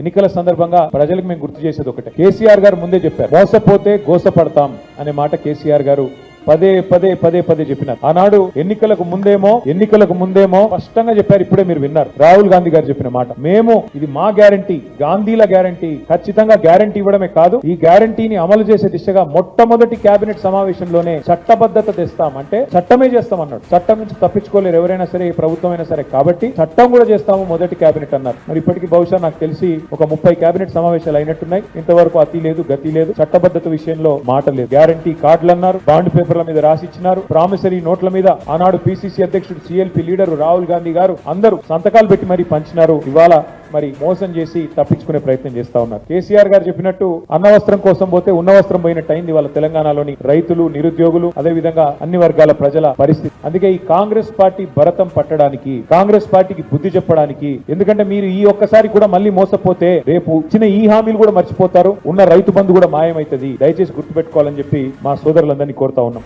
ఎన్నికల సందర్భంగా ప్రజలకు మేము గుర్తు చేసేది ఒకటే. కేసీఆర్ గారు ముందే చెప్పారు మోసపోతే గోసపడతాం అనే మాట కేసీఆర్ గారు పదే పదే పదే పదే చెప్పినారు. ఆనాడు ఎన్నికలకు ముందేమో ఎన్నికలకు ముందేమో స్పష్టంగా చెప్పారు. ఇప్పుడే మీరు విన్నారు. రాహుల్ గాంధీ గారు చెప్పిన మాట. మేము ఇది మా గ్యారంటీ గాంధీల గ్యారంటీ ఖచ్చితంగా గ్యారంటీ ఇవ్వడమే కాదు ఈ గ్యారంటీని అమలు చేసే దిశగా మొట్టమొదటి కేబినెట్ సమావేశంలోనే చట్టబద్ధత తెస్తాం అంటే చట్టమే చేస్తాం అన్నాడు చట్టం నుంచి తప్పించుకోలేరు ఎవరైనా సరే ఈ ప్రభుత్వం అయినా సరే. కాబట్టి చట్టం కూడా చేస్తాము మొదటి కేబినెట్ అన్నారు. మరి ఇప్పటికీ బహుశా నాకు తెలిసి ఒక ముప్పై కేబినెట్ సమావేశాలు అయినట్టున్నాయి. ఇంతవరకు అతి లేదు గతి లేదు. చట్టబద్ధత విషయంలో మాట లేదు. గ్యారంటీ కార్డులు అన్నారు బాండ్ పేపర్ల మీద రాసి ఇచ్చినారు ప్రామిసరీ నోట్ల మీద ఆనాడు పిసిసి అధ్యక్షుడు సిఎల్పి లీడర్ రాహుల్ గాంధీ గారు అందరూ సంతకాలు పెట్టి మరీ పంచినారు. ఇవాళ మరి మోసం చేసి తప్పించుకునే ప్రయత్నం చేస్తా ఉన్నారు. కేసీఆర్ గారు చెప్పినట్టు అన్నవస్త్రం కోసం పోతే ఉన్న వస్త్రం పోయినట్టు అయింది వాళ్ళ తెలంగాణలోని రైతులు నిరుద్యోగులు అదే విధంగా అన్ని వర్గాల ప్రజల పరిస్థితి. అందుకే ఈ కాంగ్రెస్ పార్టీ భరతం పట్టడానికి కాంగ్రెస్ పార్టీకి బుద్ధి చెప్పడానికి ఎందుకంటే మీరు ఈ ఒక్కసారి కూడా మళ్ళీ మోసపోతే రేపు ఇచ్చిన ఈ హామీలు కూడా మర్చిపోతారు ఉన్న రైతు బంధు కూడా మాయమైతుంది దయచేసి గుర్తుపెట్టుకోవాలని చెప్పి మా సోదరులందరినీ కోరుతా ఉన్నాం.